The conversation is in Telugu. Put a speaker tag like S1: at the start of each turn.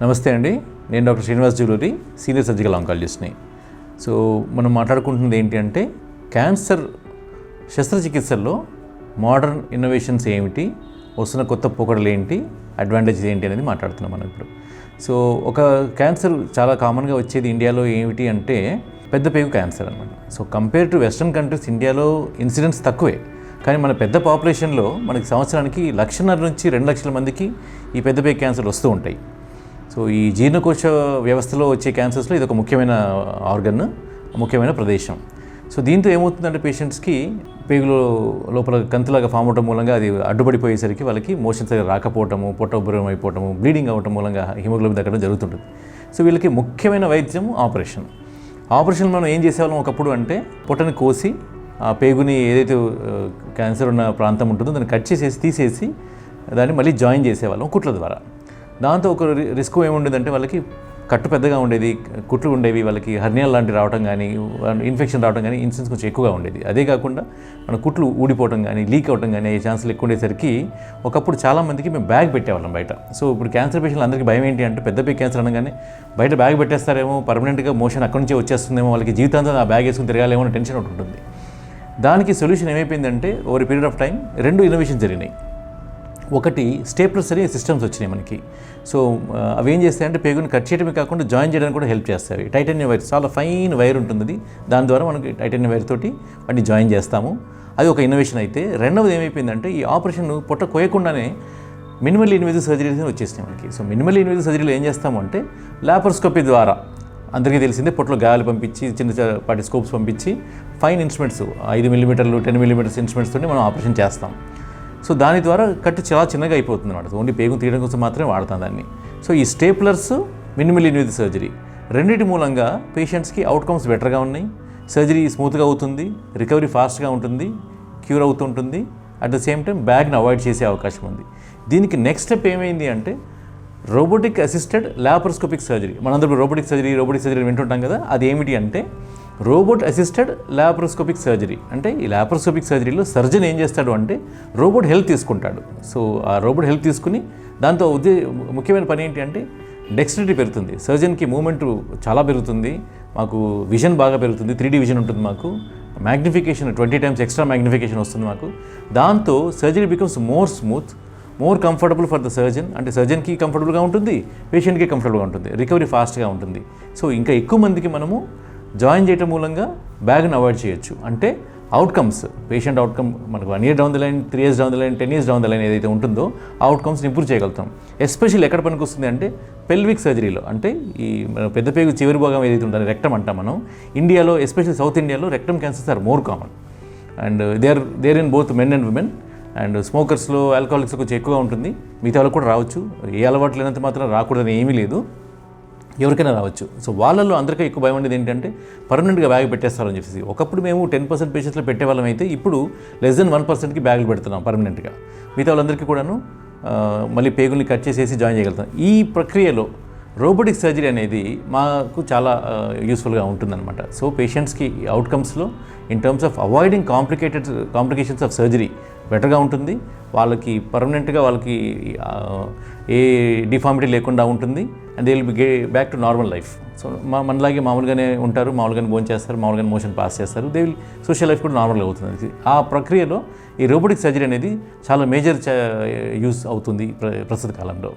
S1: నమస్తే అండి. నేను doctor Srinivas Juluri senior surgical ఆంకాలజిస్ట్ని. So మనం మాట్లాడుకుంటున్నది ఏంటి అంటే క్యాన్సర్ శస్త్రచికిత్సల్లో మోడర్న్ ఇన్నోవేషన్స్ ఏమిటి వస్తున్న కొత్త పోకడలు ఏంటి అడ్వాంటేజెస్ ఏంటి అనేది మాట్లాడుతున్నాం మనం ఇప్పుడు. సో ఒక క్యాన్సర్ చాలా కామన్గా వచ్చేది ఇండియాలో ఏమిటి అంటే పెద్ద పేగు క్యాన్సర్ అనమాట so compare to western countries ఇండియాలో ఇన్సిడెంట్స్ తక్కువే. కానీ మన పెద్ద పాపులేషన్లో మనకి సంవత్సరానికి లక్షన్నర నుంచి రెండు లక్షల మందికి ఈ పెద్ద పేగు క్యాన్సర్ వస్తూ ఉంటాయి. సో ఈ జీర్ణకోశ వ్యవస్థలో వచ్చే క్యాన్సర్స్లో ఇది ఒక ముఖ్యమైన ఆర్గన్ ముఖ్యమైన ప్రదేశం. సో దీంతో ఏమవుతుందంటే పేషెంట్స్కి పేగులో లోపల కంతులాగా ఫామ్ అవడం మూలంగా అది అడ్డుపడిపోయేసరికి వాళ్ళకి మోషన్ సరిగా రాకపోవటము పొట్ట ఉబ్బరం అయిపోవటము బ్లీడింగ్ అవ్వటం మూలంగా హిమోగ్లోబిన్ తగ్గడం జరుగుతుంటుంది. సో వీళ్ళకి ముఖ్యమైన వైద్యం ఆపరేషన్. ఆపరేషన్ మనం ఏం చేసేవాళ్ళం ఒకప్పుడు అంటే పొట్టని కోసి ఆ పేగుని ఏదైతే క్యాన్సర్ ఉన్న ప్రాంతం ఉంటుందో దాన్ని కట్ చేసేసి తీసేసి దాన్ని మళ్ళీ జాయిన్ చేసేవాళ్ళం కుట్ల ద్వారా. దాంతో ఒక రి- రిస్క్ ఏముండేదంటే వాళ్ళకి కట్టు పెద్దగా ఉండేది కుట్లు ఉండేవి వాళ్ళకి హర్నియాలు లాంటివి రావడం కానీ ఇన్ఫెక్షన్ రావడం కానీ ఇన్సిడెన్స్ కొంచెం ఎక్కువగా ఉండేది. అదే కాకుండా మన కుట్లు ఊడిపోవడం కానీ లీక్ అవ్వడం కానీ అయ్యే ఛాన్సులు ఎక్కువ ఉండేసరికి ఒకప్పుడు చాలామందికి మేము బ్యాగ్ పెట్టేవాళ్ళం బయట. సో ఇప్పుడు క్యాన్సర్ పేషెంట్లు అందరికీ భయం ఏంటి అంటే పెద్ద పెద్ద క్యాన్సర్ అనగానే బయట బ్యాగ్ పెట్టేస్తారేమో పర్మనెంట్గా మోషన్ అక్కడి నుంచే వచ్చేస్తుందేమో వాళ్ళకి జీవితాంతం ఆ బ్యాగ్ వేసుకుని తిరగాలేమో అని టెన్షన్ ఒకటి ఉంటుంది. దానికి సొల్యూషన్ ఏమైపోయిందంటే ఓవర్ పీరియడ్ ఆఫ్ టైం రెండు ఇన్నోవేషన్ జరిగినాయి. ఒకటి స్టేప్లర్స్ అనే సిస్టమ్స్ వచ్చినాయి మనకి. సో అవి ఏం చేస్తాయంటే పేగుని కట్ చేయడమే కాకుండా జాయిన్ చేయడానికి కూడా హెల్ప్ చేస్తాయి. టైటానియం వైర్ చాలా ఫైన్ వైర్ ఉంటుంది అది. దాని ద్వారా మనకి టైటానియం వైర్ తోటి వాటిని జాయిన్ చేస్తాము. అది ఒక ఇన్నోవేషన్ అయితే. రెండవది ఏమైపోయిందంటే ఈ ఆపరేషన్ పొట్ట కోయకుండానే మినిమల్ ఇన్వేజివ్ సర్జరీస్ వచ్చేసినాయి మనకి. సో మినిమల్ ఇన్వేజివ్ సర్జరీలు ఏం చేస్తాము అంటే లాపరోస్కోపీ ద్వారా అందరికీ తెలిసిందే పొట్టలో గాయాలు పంపించి చిన్న చిన్న పాటి స్కోప్స్ పంపించి ఫైన్ ఇన్స్ట్రుమెంట్స్ ఐదు మిల్లీమీటర్లు టెన్ మిల్లీమీటర్స్ ఇన్స్ట్రుమెంట్స్ తోటి మనం ఆపరేషన్ చేస్తాం. సో దాని ద్వారా కట్టు చాలా చిన్నగా అయిపోతుంది అనమాట ఓన్లీ పేగు తీయడం కోసం మాత్రమే వాడతాం దాన్ని. సో ఈ స్టేప్లర్స్ మినిమల్ ఇన్వేజివ్ సర్జరీ. రెండింటి మూలంగా పేషెంట్స్కి అవుట్కమ్స్ బెటర్గా ఉన్నాయి. సర్జరీ స్మూత్గా అవుతుంది రికవరీ ఫాస్ట్గా ఉంటుంది క్యూర్ అవుతుంటుంది అట్ ద సేమ్ టైం బ్యాగ్ని అవాయిడ్ చేసే అవకాశం ఉంది. దీనికి నెక్స్ట్ స్టెప్ ఏమైంది అంటే రోబోటిక్ అసిస్టెడ్ లాపరోస్కోపిక్ సర్జరీ మనందరూ రోబోటిక్ సర్జరీ రోబోటిక్ సర్జరీ వింటుంటాం కదా అది ఏమిటి అంటే రోబోట్ అసిస్టెడ్ లాప్రోస్కోపిక్ సర్జరీ అంటే ఈ లాప్రోస్కోపిక్ సర్జరీలో సర్జన్ ఏం చేస్తాడు అంటే రోబోట్ హెల్త్ తీసుకుంటాడు. సో ఆ రోబోట్ హెల్త్ తీసుకుని దాంతో ఉద్దే ముఖ్యమైన పని ఏంటి అంటే డెక్స్టిటీ పెరుగుతుంది. సర్జన్కి మూమెంట్ చాలా పెరుగుతుంది. మాకు విజన్ బాగా పెరుగుతుంది. త్రీ విజన్ ఉంటుంది మాకు. Magnification twenty times extra magnification వస్తుంది మాకు. దాంతో surgery becomes more smooth more comfortable for the surgeon అంటే సర్జన్కి కంఫర్టబుల్గా ఉంటుంది పేషెంట్కి కంఫర్టబుల్గా ఉంటుంది. రికవరీ ఫాస్ట్గా ఉంటుంది. సో ఇంకా ఎక్కువ మందికి మనము జాయిన్ చేయటం మూలంగా బ్యాగ్ని అవాయిడ్ చేయొచ్చు. అంటే అవుట్కమ్స్ పేషెంట్ అవుట్కమ్ మనకు one year down the line three years down the line ten years down the line ఏదైతే ఉంటుందో ఆ అవుట్కమ్స్ ఇంప్రూవ్ చేయగలుగుతాం. ఎస్పెషల్ ఎక్కడ పనికొస్తుంది అంటే పెల్విక్ సర్జరీలో అంటే ఈ మన పెద్ద పేగు చివరి భాగం ఏదైతే ఉంటుందో రెక్టం అంటాం మనం. ఇండియాలో ఎస్పెషల్ సౌత్ ఇండియాలో rectum cancers are more common and there there in both men and women and స్మోకర్స్లో alcoholics కొంచెం ఎక్కువగా ఉంటుంది. మిగతా వాళ్ళకి కూడా రావచ్చు. ఏ అలవాటు లేనంత మాత్రం రాకూడదని ఏమీ లేదు. ఎవరికైనా రావచ్చు. సో వాళ్ళల్లో అందరికీ ఎక్కువ భయం ఉండేది ఏంటంటే పర్మనెంట్గా బ్యాగ్ పెట్టేస్తారని చెప్పేసి. ఒకప్పుడు మేము టెన్ పర్సెంట్ పేషెంట్స్లో పెట్టేవాళ్ళం అయితే ఇప్పుడు లెస్ దెన్ వన్ పర్సెంట్కి బ్యాగులు పెడుతున్నాం పర్మనెంట్గా. మిగతా వాళ్ళందరికీ కూడాను మళ్ళీ పేగుల్ని కట్ చేసేసి జాయిన్ చేయగలుగుతాం. ఈ ప్రక్రియలో రోబోటిక్ సర్జరీ అనేది మాకు చాలా యూస్ఫుల్గా ఉంటుందన్నమాట. సో పేషెంట్స్కి అవుట్కమ్స్లో in terms of avoiding complicated complications of surgery బెటర్గా ఉంటుంది. వాళ్ళకి పర్మనెంట్గా వాళ్ళకి ఏ డిఫార్మిటీ లేకుండా ఉంటుంది. And they will be get back to normal life. So మా మనలాగే మామూలుగానే ఉంటారు. మామూలుగానే భోజనం చేస్తారు మామూలుగానే మోషన్ పాస్ చేస్తారు. దే విల్ సోషల్ లైఫ్ కూడా నార్మల్గా అవుతుంది. ఆ ప్రక్రియలో ఈ రోబోటిక్ సర్జరీ అనేది చాలా మేజర్ యూస్ అవుతుంది ప్ర- ప్రస్తుత కాలంలో.